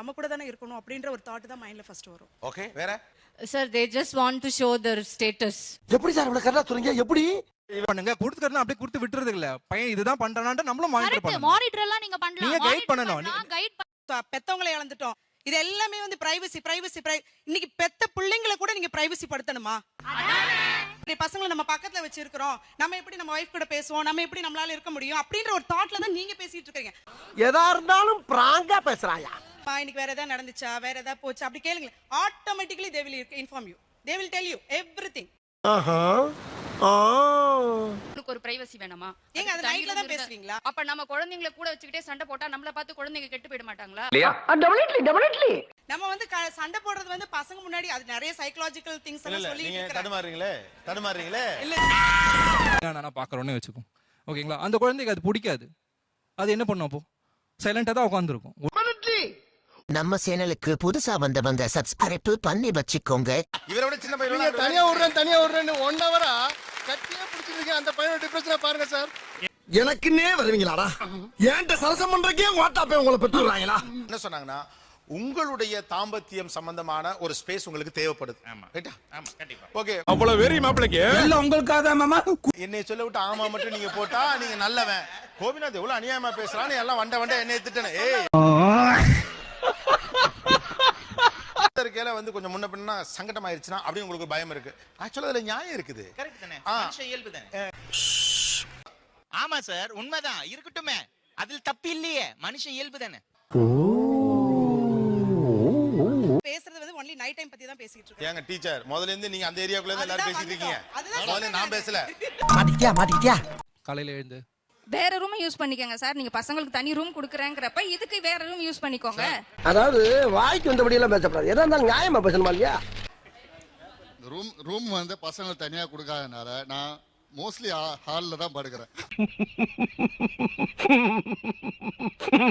நம்ம கூட தானே இருக்கணும் அப்படின்ற ஒரு தாட் தான் மைண்ட்ல ஃபர்ஸ்ட் வரும். ஓகே வேற? Sir, they just want to show their status. எப்படி சார் இவ்வளவு கரெக்டா சொல்றீங்க? எப்படி? பண்ணுங்க. கொடுத்துக்கறதுனா அப்படியே கொடுத்து விட்டுறது இல்ல. பையன் இதுதான் பண்றானான்ட்டு நம்மளும் மானிட்டர் பண்ணணும். மானிட்டர் எல்லாம் நீங்க பண்ணலாம். நீங்க guide பண்ணணும். கைட் த- பெத்தவங்களை இழந்துட்டோம். இது எல்லாமே வந்து பிரைவசி பிரைவசி இன்னைக்கு பெத்த பிள்ளைங்களை கூட நீங்க பிரைவசி படுத்தணுமா இப்படி பசங்களை நம்ம பக்கத்துல வச்சிருக்கிறோம். நம்ம எப்படி நம்ம வைஃப் கூட பேசுவோம்? நம்ம எப்படி நம்மளால இருக்க முடியும்? அப்படின்ற ஒரு தாட்ல தான் நீங்க பேசிட்டு இருக்கீங்க. எதா இருந்தாலும் பிராங்கா பேசுறாயா? "அம்மா, இன்னைக்கு வேற ஏதாவது நடந்துச்சா? வேற ஏதாவது போச்சா? அப்படி கேளுங்க automatically they will inform you they will tell you everything உனக்கு ஒரு பிரைவசி வேணுமா? ஏங்க, அது nightல தான் பேசுவீங்களா? அப்ப நம்ம குழந்தைங்களை கூட வச்சுக்கிட்டே சண்டை போட்டா நம்மள பார்த்து குழந்தைங்க கெட்டு போயிட மாட்டாங்களா? நம்ம வந்து சண்டை போடுறது வந்து பசங்க முன்னாடி அது நிறைய சைக்கலாஜிக்கல் திங்ஸ் இல்ல எல்லாம் இல்ல சொல்லி தடுமாறுறீங்களே? தடுமாறுறீங்களே? நான் பாக்குறோன்னு வச்சுக்கோ. ஓகேங்களா? அந்த குழந்தைக்கு அது பிடிக்காது. அது என்ன பண்ணும் அப்போ? சைலண்டா தான் உட்காந்துருக்கும் நம்ம சேனலுக்கு புதுசா வந்தவங்க சப்ஸ்கிரைப் பண்ணி வச்சுக்கோங்க. இவரை விட சின்ன பையன் தனியா விடுறேன் தனியா விடுறேன்னு ஒன் ஹவரா கட்டியே பிடிச்சிருக்கீங்க அந்த பையனோட டிப்ரெஷனை பாருங்க சார் எனக்குன்னே வருவீங்களாடா? ஏன்ட்ட சரசம் பண்றக்கே வாட்டாப்பே உங்களை பெற்றுறாங்களா என்ன சொன்னாங்கன்னா உங்களுடைய தாம்பத்தியம் சம்பந்தமான ஒரு ஸ்பேஸ் உங்களுக்கு தேவைப்படுது. ரைட்டா ஓகே அவ்வளவு வெறி மாப்பிளைக்கு. எல்லாம் உங்களுக்காக மாமா. என்னை சொல்ல விட்டு ஆமா மட்டும் நீங்க போட்டா நீங்க நல்லவன். கோபிநாத் எவ்வளவு அநியாயமா பேசுறான்னு எல்லாம் வண்ட வண்ட என்னை திட்டன ஏய். இருக்கையில வந்து கொஞ்சம் முன்ன பின்னா சங்கடம் ஆயிருச்சுன்னா அப்படின்னு உங்களுக்கு ஒரு பயம் இருக்கு. ஆக்சுவலா அதுல நியாயம் இருக்குது. கரெக்ட் தானே? ஆ. மனுஷன் இயல்பு தானே? ஆமா சார் உண்மைதான். இருக்கட்டுமே. அதில் தப்பு இல்லையே. மனுஷன் இயல்பு தானே? பேசுறது வந்து ஒன்லி நைட் டைம் பத்தி தான் பேசிட்டு இருக்கேன். ஏங்க டீச்சர் முதல்ல இருந்து நீங்க அந்த ஏரியாக்குள்ள இருந்து எல்லாரும் அதுதான் பேசிட்டு இருக்கீங்க. அதுதான் முதல்ல நானு. பேசல. மாட்டிக்கிட்டியா மாட்டிக்கிட்டியா? காலையில எழுந்து. வேற ரூம் யூஸ் பண்ணிக்கங்க சார் நீங்க பசங்களுக்கு தனி ரூம் குடுக்குறேங்கிறப்ப இதுக்கு வேற ரூம் யூஸ் பண்ணிக்கோங்க. அதாவது வாய்க்கு வந்தபடி எல்லாம் பேசக்கூடாது எதா இருந்தாலும் நியாயமா பேசணுமா இல்லையா? ரூம் ரூம் வந்து பசங்க தனியா கொடுக்காதனால நான் மோஸ்ட்லி ஹாலில் தான் படுக்கிறேன்.